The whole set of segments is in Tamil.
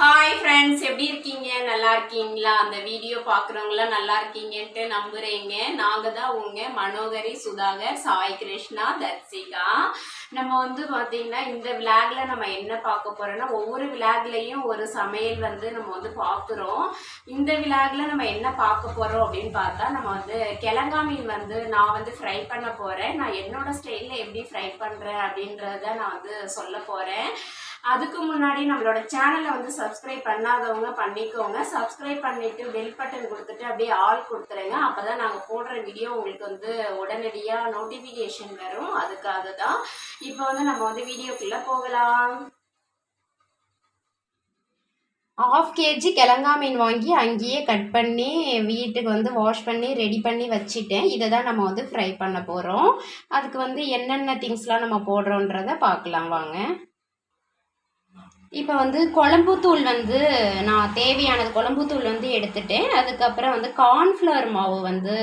ஹாய் ஃப்ரெண்ட்ஸ் எப்படி இருக்கீங்க? நல்லா இருக்கீங்களா? அந்த வீடியோ பார்க்குறவங்களாம் நல்லா இருக்கீங்கன்ட்டு நம்புகிறீங்க நாங்கள் தான் உங்கள் மனோகரி சுதாகர் சாய் கிருஷ்ணா தர்சிகா. நம்ம வந்து பார்த்தீங்கன்னா இந்த விளாக்ல நம்ம என்ன பார்க்க போகிறோன்னா ஒவ்வொரு விளாக்லேயும் ஒரு சமையல் வந்து நம்ம வந்து பார்க்குறோம். இந்த விளாக்ல நம்ம என்ன பார்க்க போகிறோம் அப்படின்னு பார்த்தா நம்ம வந்து கிழங்கா மீன் வந்து நான் வந்து ஃப்ரை பண்ண போகிறேன் நான் என்னோடய ஸ்டைலில் எப்படி ஃப்ரை பண்ணுறேன் அப்படின்றத நான் வந்து சொல்ல போகிறேன் அதுக்கு முன்னாடி நம்மளோட சேனலை வந்து சப்ஸ்கிரைப் பண்ணாதவங்க பண்ணிக்கோங்க. சப்ஸ்கிரைப் பண்ணிட்டு பெல் பட்டன் கொடுத்துட்டு அப்படியே ஆல் கொடுத்துருங்க. அப்போ தான் நாங்கள் போடுற வீடியோ உங்களுக்கு வந்து உடனடியாக நோட்டிஃபிகேஷன் வரும். அதுக்காக தான் இப்போ வந்து நம்ம வந்து வீடியோக்குள்ளே போகலாம். ஆஃப் கேஜி கிழங்கா மீன் வாங்கி அங்கேயே கட் பண்ணி வீட்டுக்கு வந்து வாஷ் பண்ணி ரெடி பண்ணி வச்சுட்டேன். இதை தான் நம்ம வந்து ஃப்ரை பண்ண போகிறோம் அதுக்கு வந்து என்னென்ன திங்ஸ்லாம் நம்ம போடுறோன்றதை பார்க்கலாம் வாங்க. இப்போ வந்து குழம்புத்தூள் வந்து நான் தேவையானது குழம்புத்தூள் வந்து எடுத்துட்டேன். அதுக்கப்புறம் வந்து கார்ன்ஃப்ளவர் மாவு வந்து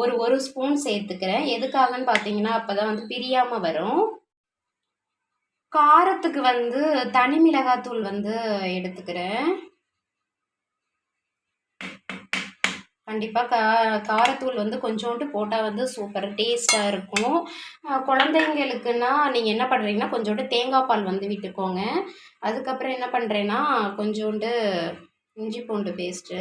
ஒரு ஒரு ஸ்பூன் சேர்த்துக்கிறேன். எதுக்காகன்னு பார்த்தீங்கன்னா அப்போ தான் வந்து பிரியாமல் வரும். காரத்துக்கு வந்து தனி மிளகாத்தூள் வந்து எடுத்துக்கிறேன். கண்டிப்பாக கா காரத்தூள் வந்து கொஞ்சோண்டு போட்டால் வந்து சூப்பர் டேஸ்ட்டாக இருக்கும். குழந்தைங்களுக்குன்னா நீங்கள் என்ன பண்ணுறீங்கன்னா கொஞ்சோண்டு தேங்காய் பால் வந்து விட்டுக்கோங்க. அதுக்கப்புறம் என்ன பண்ணுறேன்னா கொஞ்சோண்டு இஞ்சி பூண்டு பேஸ்ட்டு.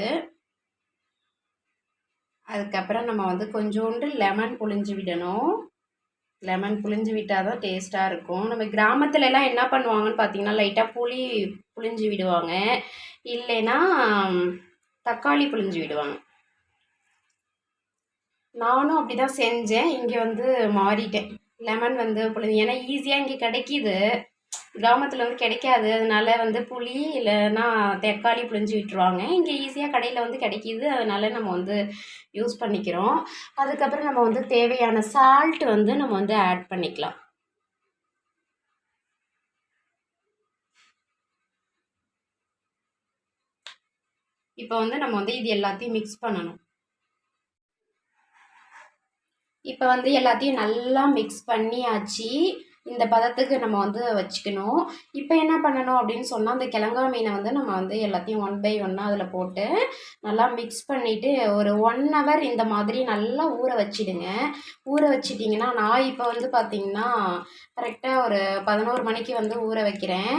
அதுக்கப்புறம் நம்ம வந்து கொஞ்சோண்டு லெமன் புழிஞ்சு விடணும். லெமன் புழிஞ்சு விட்டால் தான் டேஸ்ட்டாக இருக்கும். நம்ம கிராமத்துல எல்லாம் என்ன பண்ணுவாங்கன்னு பார்த்தீங்கன்னா லைட்டாக புளி புழிஞ்சு விடுவாங்க. இல்லைன்னா தக்காளி புழிஞ்சு விடுவாங்க. நானும் அப்படி தான் செஞ்சேன். இங்கே வந்து மாறிட்டேன். லெமன் வந்து புளி ஏன்னா ஈஸியாக இங்கே கிடைக்கிது. கிராமத்தில் வந்து கிடைக்காது. அதனால வந்து புளி இல்லைன்னா தக்காளி புளிஞ்சு விட்டுருவாங்க. இங்கே ஈஸியாக கடையில் வந்து கிடைக்கிது. அதனால நம்ம வந்து யூஸ் பண்ணிக்கிறோம். அதுக்கப்புறம் நம்ம வந்து தேவையான சால்ட் வந்து நம்ம வந்து ஆட் பண்ணிக்கலாம். இப்போ வந்து நம்ம வந்து இது எல்லாத்தையும் மிக்ஸ் பண்ணணும். இப்போ வந்து எல்லாத்தையும் நல்லா மிக்ஸ் பண்ணியாச்சு. இந்த பதத்துக்கு நம்ம வந்து வச்சுக்கணும். இப்போ என்ன பண்ணணும் அப்படின்னு சொன்னால் அந்த கிழங்கா மீனை வந்து நம்ம வந்து எல்லாத்தையும் ஒன் பை ஒன்னாக அதில் போட்டு நல்லா மிக்ஸ் பண்ணிவிட்டு ஒரு ஒன் ஹவர் இந்த மாதிரி நல்லா ஊற வச்சிடுங்க. ஊற வச்சிட்டிங்கன்னா நான் இப்போ வந்து பார்த்திங்கன்னா கரெக்டாக ஒரு பதினோரு மணிக்கு வந்து ஊற வைக்கிறேன்.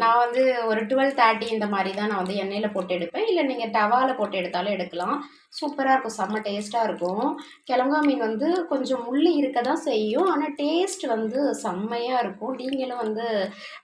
நான் வந்து ஒரு டுவெல் தேர்ட்டி இந்த மாதிரி தான் நான் வந்து எண்ணெயில் போட்டு எடுப்பேன். இல்லை நீங்கள் டவாவில் போட்டு எடுத்தாலும் எடுக்கலாம். சூப்பராக இருக்கும். செம்ம டேஸ்ட்டாக இருக்கும். கிழங்கா மீன் வந்து கொஞ்சம் முள் இருக்க தான் செய்யும். ஆனால் டேஸ்ட் வந்து செம்மையாக இருக்கும். நீங்களும் வந்து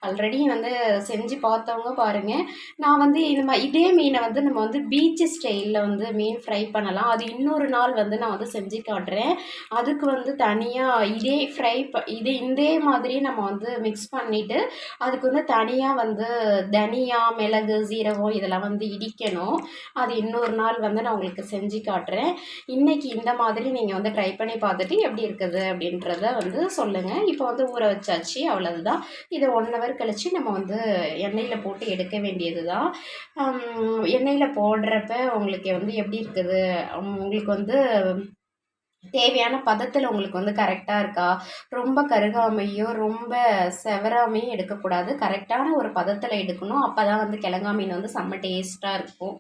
ஆல்ரெடி வந்து செஞ்சு பார்த்தவங்க பாருங்கள் நான் வந்து இது மாதிரி இதே மீனை வந்து நம்ம வந்து பீச் ஸ்டைலில் வந்து மீன் ஃப்ரை பண்ணலாம். அது இன்னொரு நாள் வந்து நான் வந்து செஞ்சு காட்டுறேன். அதுக்கு வந்து தனியாக இதே ஃப்ரை ப இதே இதே மாதிரி நம்ம வந்து மிக்ஸ் பண்ணிவிட்டு அதுக்கு வந்து தனியாக வந்து தனியா மிளகு சீரகம் இதெல்லாம் வந்து இடிக்கணும். அது இன்னொரு நாள் வந்து நான் உங்களுக்கு செஞ்சு காட்டுறேன். இன்றைக்கி இந்த மாதிரி நீங்கள் வந்து ட்ரை பண்ணி பார்த்துட்டு எப்படி இருக்குது அப்படின்றத வந்து சொல்லுங்கள் இப்போ வந்து ஊற வச்சாச்சு அவ்வளவுதான். இதை ஒன் ஹவர் கழித்து நம்ம வந்து எண்ணெயில் போட்டு எடுக்க வேண்டியது தான் எண்ணெயில் போடுறப்ப உங்களுக்கு வந்து எப்படி இருக்குது? உங்களுக்கு வந்து தேவையான பதத்தில் உங்களுக்கு வந்து கரெக்டாக இருக்கா? ரொம்ப கருகாமையும் ரொம்ப செவராமையும் எடுக்கக்கூடாது. கரெக்டான ஒரு பதத்தில் எடுக்கணும். அப்போ தான் வந்து கிழங்கா மீன் வந்து செம்ம டேஸ்ட்டாக இருக்கும்.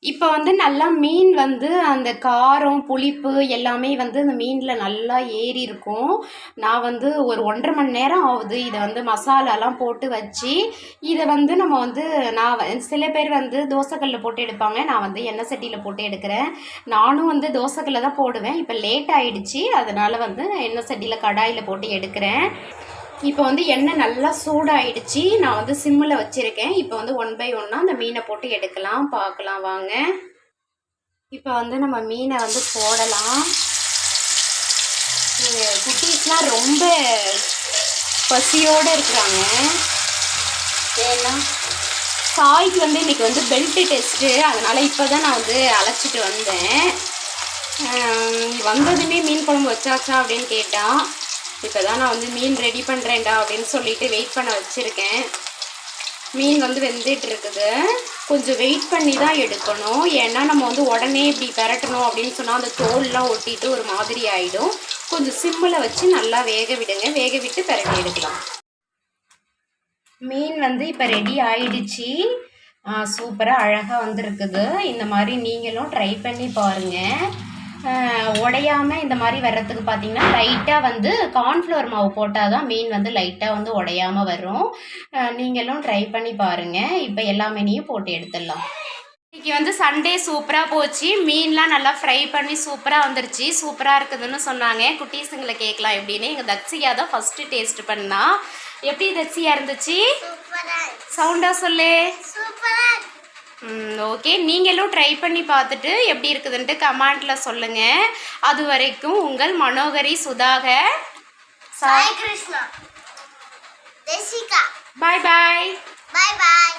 இப்போ வந்து நல்லா மீன் வந்து அந்த காரம் புளிப்பு எல்லாமே வந்து அந்த மீனில் நல்லா ஏறி இருக்கும். நான் வந்து ஒரு ஒன்றரை மணி நேரம் ஆகுது. இதை வந்து மசாலாலாம் போட்டு வச்சு இதை வந்து நம்ம வந்து நான் வ- சில பேர் வந்து தோசைக்கல்லில் போட்டு எடுப்பாங்க. நான் வந்து எண்ணெய் சட்டியில் போட்டு எடுக்கிறேன். நானும் வந்து தோசைக்கல்ல தான் போடுவேன். இப்போ லேட் ஆயிடுச்சு. அதனால வந்து எண்ணெய் சட்டியில் கடாயில் போட்டு எடுக்கிறேன். இப்போ வந்து எண்ணெய் நல்லா சூடாயிடுச்சு. நான் வந்து சிம்மில் வச்சுருக்கேன். இப்போ வந்து ஒன் பை ஒன்னாக அந்த மீனை போட்டு எடுக்கலாம். பார்க்கலாம் வாங்க. இப்போ வந்து நம்ம மீனை வந்து போடலாம். குட்டீஸ்லாம் ரொம்ப பசியோடு இருக்கிறாங்க. ஏன்னா சாய்க்கு வந்து இன்றைக்கி வந்து பெல்ட்டு டெஸ்ட்டு அதனால் இப்போ தான் நான் வந்து அழைச்சிட்டு வந்தேன். வந்ததுமே மீன் குழம்பு வச்சாச்சா அப்படின்னு கேட்டான். இப்போ தான் நான் வந்து மீன் ரெடி பண்ணுறேன்டா அப்படின்னு சொல்லிட்டு வெயிட் பண்ண வச்சுருக்கேன். மீன் வந்து வெந்துட்டு இருக்குது. கொஞ்சம் வெயிட் பண்ணி தான் எடுக்கணும். ஏன்னா நம்ம வந்து உடனே இப்படி பரட்டணும் அப்படின்னு சொன்னால் அந்த தோல்லாம் ஒட்டிட்டு ஒரு மாதிரி ஆகிடும் கொஞ்சம் சிம்மில் வச்சு நல்லா வேக விடுங்க. வேக விட்டு பரட்டி எடுக்கலாம். மீன் வந்து இப்போ ரெடி ஆயிடுச்சு. சூப்பராக அழகாக வந்திருக்குது. இந்த மாதிரி நீங்களும் ட்ரை பண்ணி பாருங்கள் உடையாமல் இந்த மாதிரி வர்றதுக்கு பார்த்தீங்கன்னா லைட்டாக வந்து கார்ன்ஃப்ளவர் மாவு போட்டால் தான் மீன் வந்து லைட்டாக வந்து உடையாமல் வரும். நீங்களும் ட்ரை பண்ணி பாருங்கள் இப்போ எல்லா மீனையும் போட்டு எடுத்துடலாம். இன்னைக்கு வந்து சண்டே சூப்பராக போச்சு. மீன்லாம் நல்லா ஃப்ரை பண்ணி சூப்பராக வந்துருச்சு. சூப்பராக இருக்குதுன்னு சொன்னாங்க. குட்டீஸுங்களை கேட்கலாம் எப்படின்னு. எங்கள் தக்ஸியா தான் ஃபஸ்ட்டு டேஸ்ட் பண்ணா. எப்படி தக்ஸியா இருந்துச்சு? சவுண்டாக சொல்லு. ஓகே நீங்களும் ட்ரை பண்ணி பார்த்துட்டு எப்படி இருக்குதுன்ட்டு கமெண்ட்டில் சொல்லுங்கள் அது வரைக்கும் உங்கள் மனோகரி சுதாகர் சாய் கிருஷ்ணா பாய் பாய் பாய் பாய்